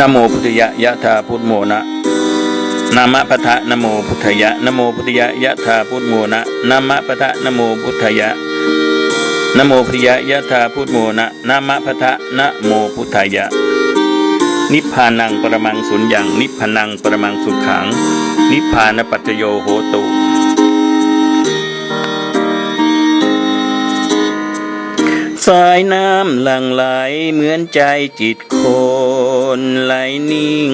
นโมพุทธยะยะธาพุทโมนะนามะปะทะนโมพุทธยะนโมพุทธยะยะธาพุทโมนะนามะปะทะนโมพุทธยะนโมพุทธยะยะธาพุทโมนะนามะปะทะนโมพุทธยะ นิพพานังปรมังสุญญังนิพพานังปรมังสุขัง นิพพานปัจจโยโหตุ สายน้ำหลั่งไหลเหมือนใจจิตคนไหลนิ่ง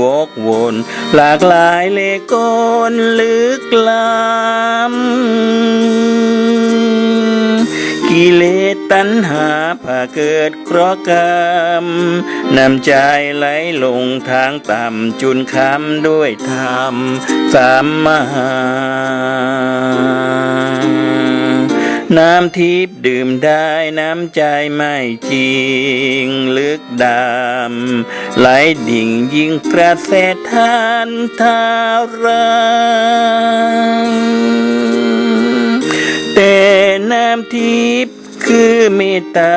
วกวน หลากหลายเลกลลึกล้ำกิเลสตัณหาผ่าเกิดเคราะห์กรรมนำใจไหลลงทางต่ำจุนคำด้วยธรรมสามมหา น้ำทิพย์ดื่มได้น้ำใจไม่จริง ลึกดำไหลดิ่งยิ่งกระแสทานทารังแต่น้ำทิพย์คือเมตตา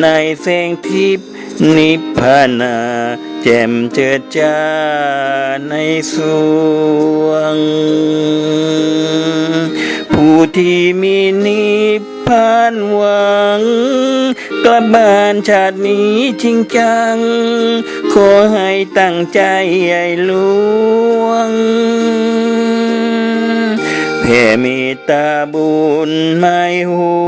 ในแสงทิพย์นิพพานาแจ่มเจิดจ้าในสวง ผู้ที่มี นิพพานหวัง กลับบ้านชาตินี้จริงจัง ขอให้ตั้งใจใหญ่หลวงแผ่เมตตาบุญไม่ห่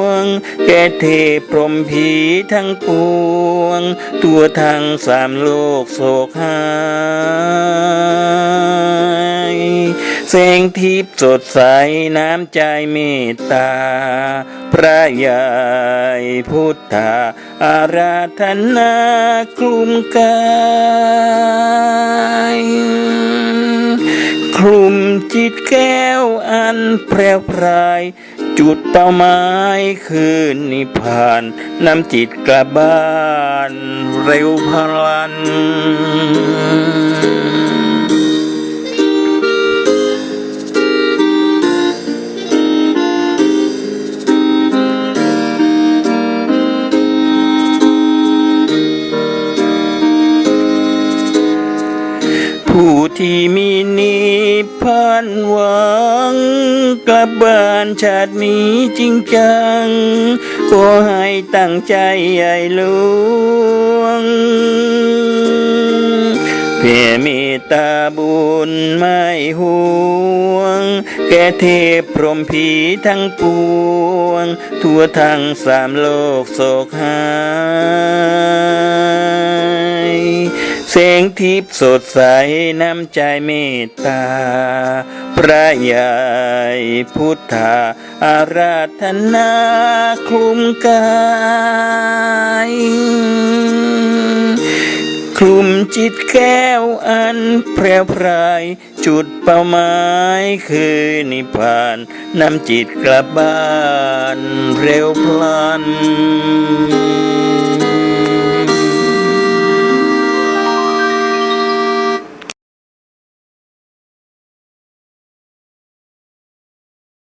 วง แก่เทพพรมผีทั้งปวง ตัวทั้งสามโลกโศกหา ยแสงทิพย์สดใสน้ำใจเมตตา พระยายพุทธาอาราธนาคลุมกายคลุมจิตแก้วอันแพรวพรายจุดเป้าหมายคือนิพพานนำจิตกลับบ้านเร็วพลัน ผู้ที่มีนิพพานหวัง กลับบ้านชาตินี้จริงจัง ขอให้ตั้งใจใหญ่หลวงเพื่อเมตตาบุญไม่ห่วง แก่เทพพรหมผีทั้งปวง ทั่วทั้งสามโลกโศกหา สงทิพย์สดใสน้ำใจเมตตา พระยายพุทธาอาราธนาคลุมกายคลุมจิตแก้วอันแพรวพราย จุดเป้าหมายคือนิพพานนำจิตกลับบ้านเร็วพลัน